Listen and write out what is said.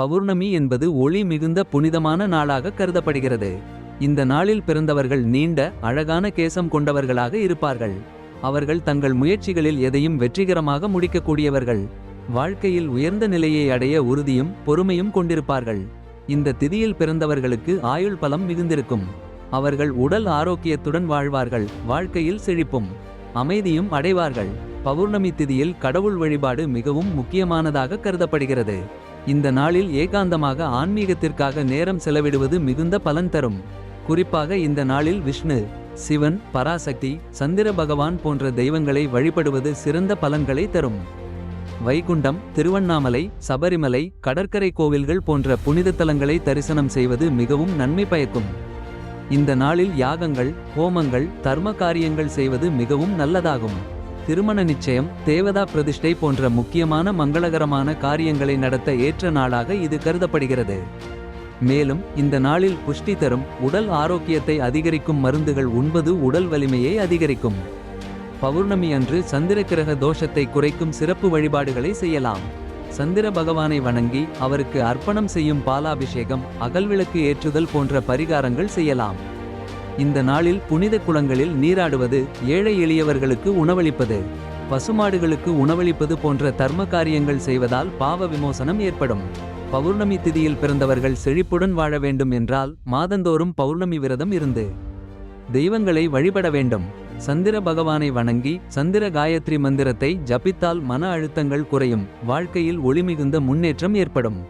பௌர்ணமி என்பது ஒளி மிகுந்த புனிதமான நாளாக கருதப்படுகிறது. இந்த நாளில் பிறந்தவர்கள் நீண்ட அழகான கேசம் கொண்டவர்களாக இருப்பார்கள். அவர்கள் தங்கள் முயற்சிகளில் எதையும் வெற்றிகரமாக முடிக்கக்கூடியவர்கள். வாழ்க்கையில் உயர்ந்த நிலையை அடைய உறுதியும் பொறுமையும் கொண்டிருப்பார்கள். இந்த திதியில் பிறந்தவர்களுக்கு ஆயுள் பலம் மிகுந்திருக்கும். அவர்கள் உடல் ஆரோக்கியத்துடன் வாழ்வார்கள் வாழ்க்கையில் செழிப்பும் அமைதியும் அடைவார்கள். பௌர்ணமி திதியில் கடவுள் வழிபாடு மிகவும் முக்கியமானதாக கருதப்படுகிறது. இந்த நாளில் ஏகாந்தமாக ஆன்மீகத்திற்காக நேரம் செலவிடுவது மிகுந்த பலன் தரும். குறிப்பாக இந்த நாளில் விஷ்ணு சிவன் பராசக்தி சந்திர பகவான் போன்ற தெய்வங்களை வழிபடுவது சிறந்த பலன்களை தரும். வைகுண்டம் திருவண்ணாமலை சபரிமலை கடற்கரை கோவில்கள் போன்ற புனித தலங்களை தரிசனம் செய்வது மிகவும் நன்மை பயக்கும். இந்த நாளில் யாகங்கள் ஹோமங்கள் தர்ம காரியங்கள் செய்வது மிகவும் நல்லதாகும். திருமண நிச்சயம் தேவதா பிரதிஷ்டை போன்ற முக்கியமான மங்களகரமான காரியங்களை நடத்த ஏற்ற நாளாக இது கருதப்படுகிறது. மேலும் இந்த நாளில் புஷ்டி தரும் உடல் ஆரோக்கியத்தை அதிகரிக்கும் மருந்துகள் உண்பது உடல் வலிமையை அதிகரிக்கும். பௌர்ணமி அன்று சந்திரக்கிரக தோஷத்தை குறைக்கும் சிறப்பு வழிபாடுகளை செய்யலாம். சந்திர பகவானை வணங்கி அவருக்கு அர்ப்பணம் செய்யும் பாலாபிஷேகம் அகல்விளக்கு ஏற்றுதல் போன்ற பரிகாரங்கள் செய்யலாம். இந்த நாளில் புனித குளங்களில் நீராடுவது ஏழை எளியவர்களுக்கு உணவளிப்பது பசுமாடுகளுக்கு உணவளிப்பது போன்ற தர்ம காரியங்கள் செய்வதால் பாவ விமோசனம் ஏற்படும். பௌர்ணமி திதியில் பிறந்தவர்கள் செழிப்புடன் வாழ வேண்டும் என்றால் மாதந்தோறும் பௌர்ணமி விரதம் இருந்து தெய்வங்களை வழிபட வேண்டும். சந்திர பகவானை வணங்கி சந்திர காயத்ரி மந்திரத்தை ஜபித்தால் மன அழுத்தங்கள் குறையும் வாழ்க்கையில் ஒளிமிகுந்த முன்னேற்றம் ஏற்படும்.